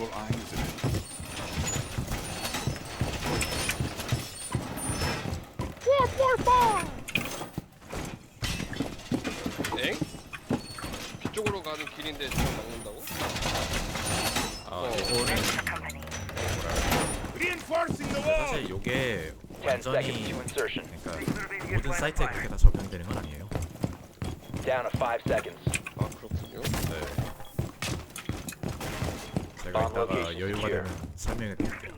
Visual eyes in it. 엥? 뒤쪽으로 가는 길인데 저걸 막는다고? 아 어. 이거는 Reinforcing the wall! 사실 요게 10 seconds 완전히 to insertion. 그러니까 모든 사이트에 그렇게 다 적용되는 건 아니에요. Down to 5 seconds. 아 그렇군요 네. 제가 이따가 여유가. 되면 설명해 드릴게요.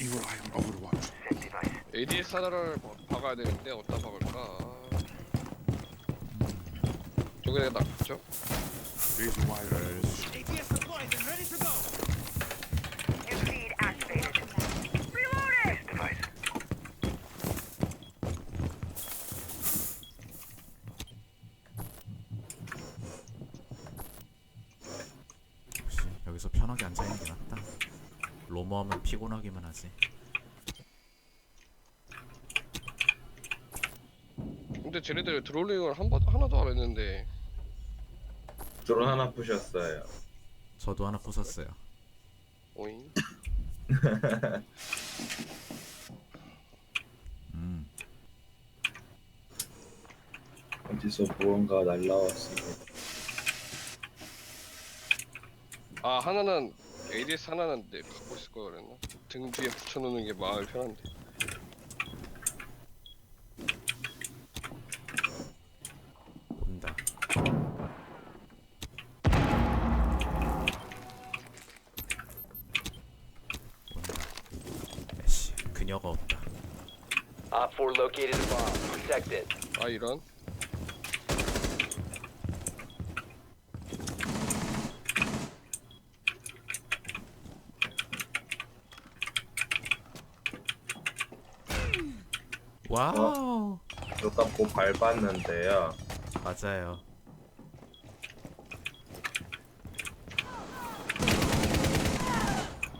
Evil eye on Overwatch. ADS 하나를 봐- 박아야 되는데 어디다 박을까? 저기다가 놨죠? Laser wire on position. New feed activated. Reloading! Device. 역시 여기서 편하게 앉아 있는 게 낫다. 로머하면 피곤하기만 하지. 근데 쟤네들 드롤링을 한 번, 하나도 안 했는데 드론 하나 부셨어요. 저도 하나 부쉈어요. 오잉? 음, 어디서 무언가 날라왔습니다. 아 하나는 ADS 하나는 내 갖고 있을 걸 그랬나? 등 뒤에 붙여놓는 게 마음이 편한데 온다. 온다. 에씨, 그녀가 없다. Op 4 located a bomb. Protect it. 아 이런? 와우. 눈 감고 밟았는데요. 맞아요.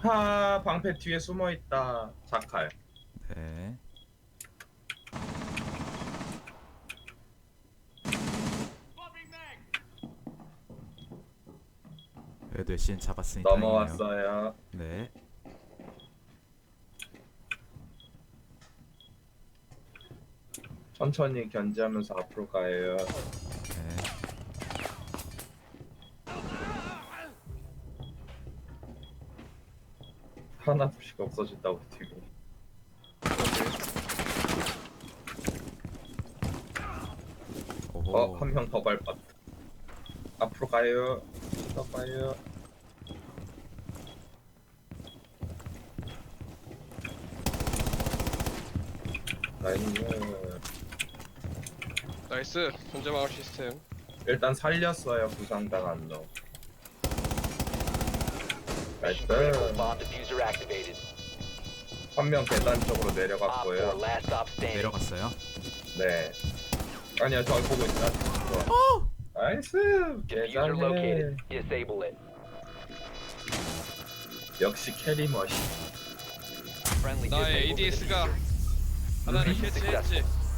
하 방패 뒤에 숨어 있다. 자칼. 네. 그래도 신 잡았으니 다행이네요. 넘어왔어요. 네. 천천히 견제하면서 앞으로 가요. 네. 하나씩 없어진다고 뒤로. 오호. 어, 한 명 더 밟았다. 앞으로 가요. 더 가요. 나이스. 나이스 현재마을 시스템 일단 살렸어요 부상당한 놈. 나이스. Critical bomb diffuser activated. 한 명 계단 쪽으로 Op 4 내려갔고요. last stop standing. 내려갔어요. 네. 아니야 저기 보고 있다. 좋아. 나이스. Diffuser 계단에 located. Disable it. 역시 캐리머시. Friendly 나의 disabled the ADS가 diffuser. 하나를 캐치했지.